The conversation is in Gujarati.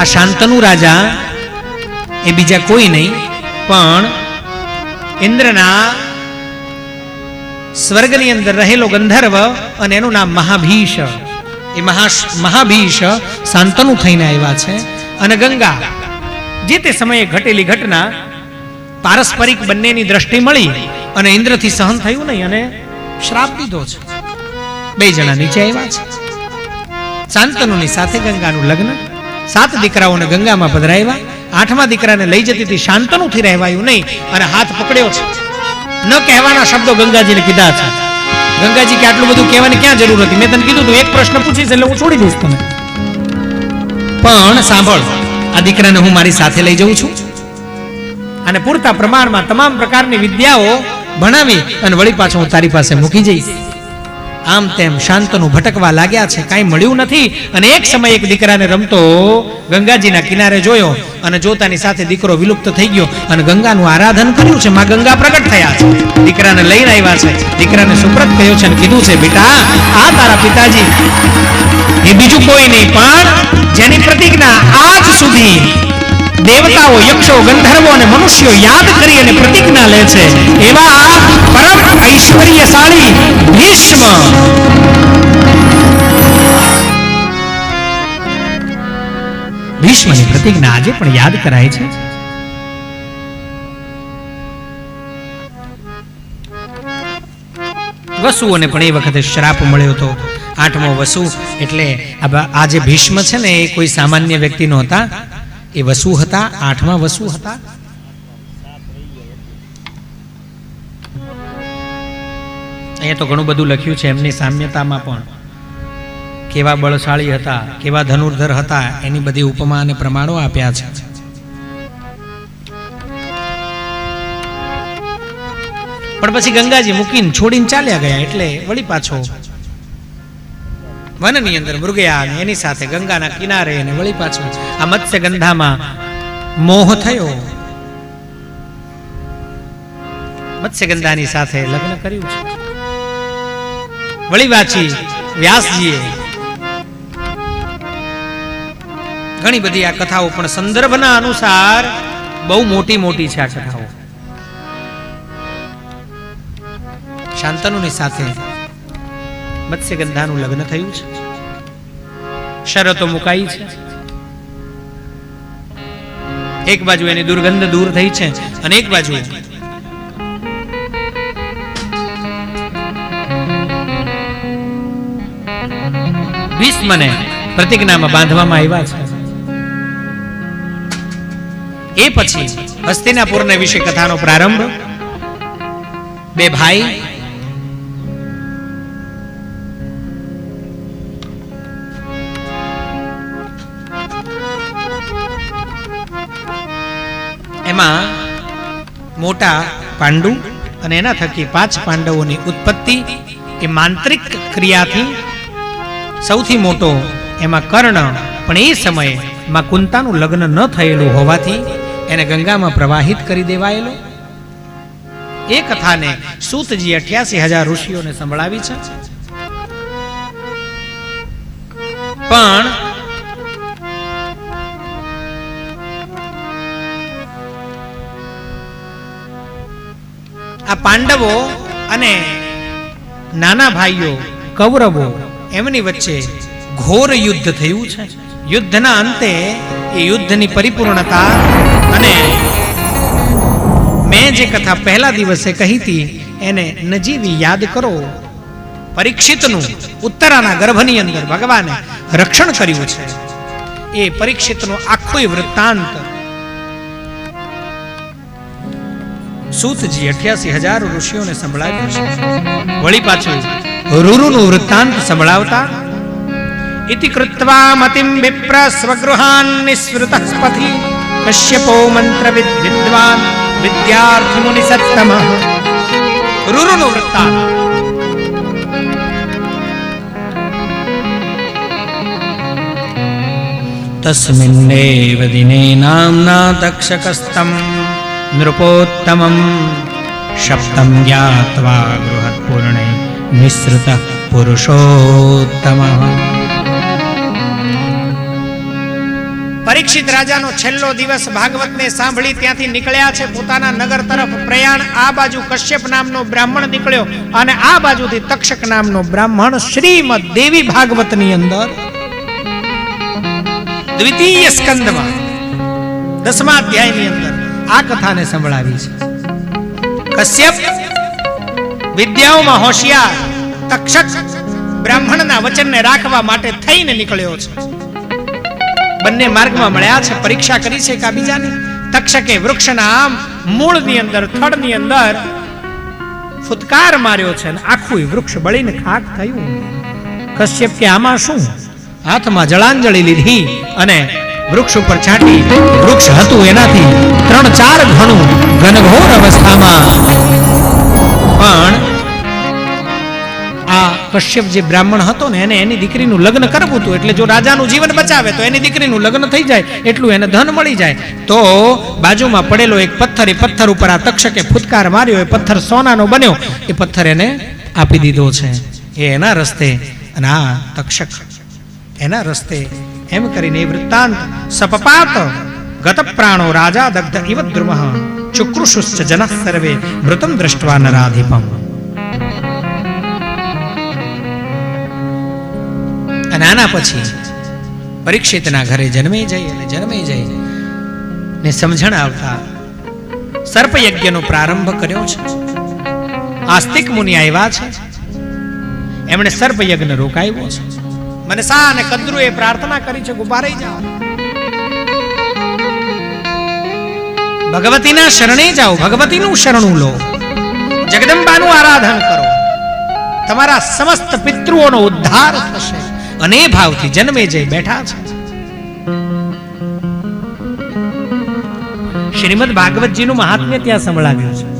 આ શાંતનુ રાજા એ બીજા કોઈ નહીં, પણ ઇન્દ્રના સ્વર્ગની અંદર રહેલો ગંધર્વ અને એનું નામ મહાભીષ. એ મહા મહાભીષ શાંતનુ થઈને આવ્યા છે અને ગંગા જે તે સમયે ઘટેલી ઘટના પારસ્પરિક બંનેની દ્રષ્ટિ મળી અને ઇન્દ્રથી સહન થયું નહીં અને શ્રાપ દીધો છે. બે જણા નીચે આવ્યા છે. શાંતનુની સાથે ગંગાનું લગ્ન સાત દીકરાઓને ગંગામાં પધરાવ્યા. આઠમા દીકરાને લઈ જતી હતી શાંતનુથી રહેવાયું નહીં અને હાથ પકડ્યો છે. ન કહેવાના શબ્દો ગંગાજીને કીધા છે. ગંગાજી કે આટલું બધું કહેવાની ક્યાં જરૂર હતી? મેં તને કીધું તું, એક પ્રશ્ન પૂછીશ એટલે હું છોડી દઈશ તને. પણ સાંભળ, આ દીકરાને હું મારી સાથે લઈ જઉં છું. અને પૂરતા પ્રમાણમાં તમામ પ્રકારની વિદ્યાઓ ભણાવી અને વળી પાછો હું તારી પાસે મૂકી જઈશ. આમ તેમ શાંતનું ભટકવા લાગ્યા છે, કાંઈ મળ્યું નથી. અને એક સમય એક દીકરાને રમતો, ગંગાજીના કિનારે જોયો અને જોતાની સાથે દીકરો વિલુપ્ત થઈ ગયો અને ગંગાનું આરાધન કર્યું છે. માં ગંગા પ્રગટ થયા છે. દીકરાને લઈને આવ્યા છે. દીકરાને સુપ્રત કહ્યો છે અને કીધું છે, બેટા, આ તારા પિતાજી, એ બીજું કોઈ નહીં, પણ જેની પ્રતિજ્ઞા આજ સુધી દેવતાઓ, યક્ષો, ગંધર્વો અને મનુષ્યો યાદ કરી અને પ્રતિજ્ઞા લે છે. એવા પરમ ઐશ્વર્યશાળી ભીષ્મ. ભીષ્મની પ્રતિજ્ઞા આજે પણ યાદ કરાય છે. વસુઓને પણ એ વખતે શ્રાપ મળ્યો હતો. આઠમો વસુ એટલે આ જે ભીષ્મ છે ને, એ કોઈ સામાન્ય વ્યક્તિ નહોતા. એ વસુ હતા, આઠમા વસુ હતા? અહીંયા તો ઘણું બધું લખ્યું છે એમની સામ્યતામાં પણ. કેવા બળશાળી હતા, કેવા ધનુર્ધર હતા, એની બધી ઉપમા અને પ્રમાણો આપ્યા છે. પણ પછી ગંગાજી મૂકીને છોડીને ચાલ્યા ગયા, એટલે વળી પાછો વનની અંદર મૃગયા અને એની સાથે ગંગાના કિનારે અને વળી પાછું આ મત્સ્યગંધામાં મોહ થયો. મત્સ્યગંધાની સાથે લગ્ન કર્યું છે. વળી વાંચી, વ્યાસજીએ ઘણી બધી આ કથાઓ, પણ સંદર્ભના અનુસાર બહુ મોટી મોટી છે આ કથાઓ. શાંતનુની સાથે મત્સ્યગંધાનું લગ્ન થયું છે? શરતો મુકાઈ છે? એક બાજુ એની દુર્ગંધ દૂર થઈ છે અને એક બાજુ ભીષ્મને પ્રતિજ્ઞામાં બાંધવામાં આવ્યા છે. એ પછી હસ્તિનાપુરને વિશે કથાનો પ્રારંભ. બે ભાઈ મોટા પાંડુ અને એના થકી પાંચ પાંડવોની ઉત્પત્તિ એ માંત્રિક ક્રિયાથી સૌથી મોટો. એમાં કર્ણ પણ એ સમયે માં કુંતાનું લગ્ન ન થયેલું હોવાથી એને ગંગામાં પ્રવાહિત કરી દેવાયેલો. એ કથાને સૂતજી અઠ્યાસી હજાર ઋષિઓને સંભળાવી છે. પણ આ પાંડવો અને નાના ભાઈઓ, કૌરવો, એમની વચ્ચે ઘોર યુદ્ધ થયું છે. યુદ્ધના અંતે એ યુદ્ધની પરિપૂર્ણતા અને મેં જે કથા પહેલા દિવસે કહી હતી, એને નજીવી યાદ કરો. પરીક્ષિતનું ઉત્તરાના ગર્ભની અંદર ભગવાને રક્ષણ કર્યું છે. એ પરીક્ષિતનો આખો વૃત્તાંત સૂતજી અઠ્યાસી હજાર ઋષિઓને સંભળાવ્યું છે વળી પાછું રૂરુનું વૃત્તાંત સંભળાવતા ઇતિ કૃત્વા મતિમ વિપ્ર સ્વગૃહાન નિસ્વૃતઃ પથિ કશ્યપો મંત્ર વિદ્વાન વિદ્યાર્થી મુનિ સત્તમ રૂરુનું વૃત્તાંત તસ્મિન્નેવ દિને નામ્ના તક્ષકસ્તમ નૃપોત્તમમ શબ્દમ ज्ञात्वा ગૃહત્પૂર્ણે निःसृतः પુરુષોત્તમ પરીક્ષિત રાજાનો છેલ્લો દિવસ ભાગવતને સાંભળી ત્યાંથી નીકળ્યા છે પોતાના નગર તરફ પ્રયાણ આ બાજુ કશ્યપ નામનો બ્રાહ્મણ નીકળ્યો અને આ બાજુથી તક્ષક નામનો બ્રાહ્મણ શ્રીમદ દેવી ભાગવતની અંદર દ્વિતીય સ્કંદમાં દસમા અધ્યાયની અંદર આ કથાને સંભળાવી છે. કશ્યપ વિદ્યાઓમાં હોશિયાર, તક્ષક, બ્રાહ્મણના વચનને રાખવા માટે થઈને નીકળ્યો છે. બંને માર્ગમાં મળ્યા છે, પરીક્ષા કરી છે એકાબીજાની તક્ષકે વૃક્ષના આમ મૂળની અંદર, થડની અંદર ફૂતકાર માર્યો છે અને આખું વૃક્ષ બળીને ખાક થયું. કશ્યપ કે, આમાં શું? હાથમાં જળાંજળી લીધી અને વૃક્ષ ઉપર છાંટી. વૃક્ષ હતું એનાથી ત્રણ ઘણું ઘનઘોર અવસ્થામાં. પણ આ કશ્યપ જે બ્રાહ્મણ હતો ને, એને એની દીકરીનું લગ્ન કરવું હતું. એટલે જો રાજાનું જીવન બચાવે, તો એની દીકરીનું લગ્ન થઈ જાય, એટલું એને ધન મળી જાય. તો બાજુમાં પડેલો એક પથ્થર, એ પથ્થર ઉપર આ તક્ષકે ફૂટકાર માર્યો, એ પથ્થર સોનાનો બન્યો. એ પથ્થર એને આપી દીધો છે. એ એના રસ્તે, અને આ તક્ષક એના રસ્તે એમ કરીને એ વૃત્તાંત સપપાત ગત પ્રાણો રાજા દગ્ધ ઇવ દ્રુમઃ ચુક્રુષુશ્ચ જનઃ સર્વે મૃતમ દ્રષ્ટવા નરાધિપમ અને આના પછી પરીક્ષિતના ઘરે જન્મે જઈ અને જન્મે જઈ ને સમજણ આવતા સર્પયજ્ઞનો પ્રારંભ કર્યો છે આસ્તિક મુનિ આવ્યા છે એમણે સર્પયજ્ઞ રોકાયો છે મનસા અને કદ્રુએ પ્રાર્થના કરી છે ગુબારાઈ જાઓ ભગવતીના શરણે જાઓ, ભગવતીનું શરણું લો. જગદંબાનું આરાધન કરો. તમારા સમસ્ત પિતૃઓનો ઉદ્ધાર થશે અને ભાવથી જન્મે જઈ બેઠા છે. શ્રીમદ ભાગવતજીનું મહાત્મ્ય ત્યાં સંભળાવ્યું છે.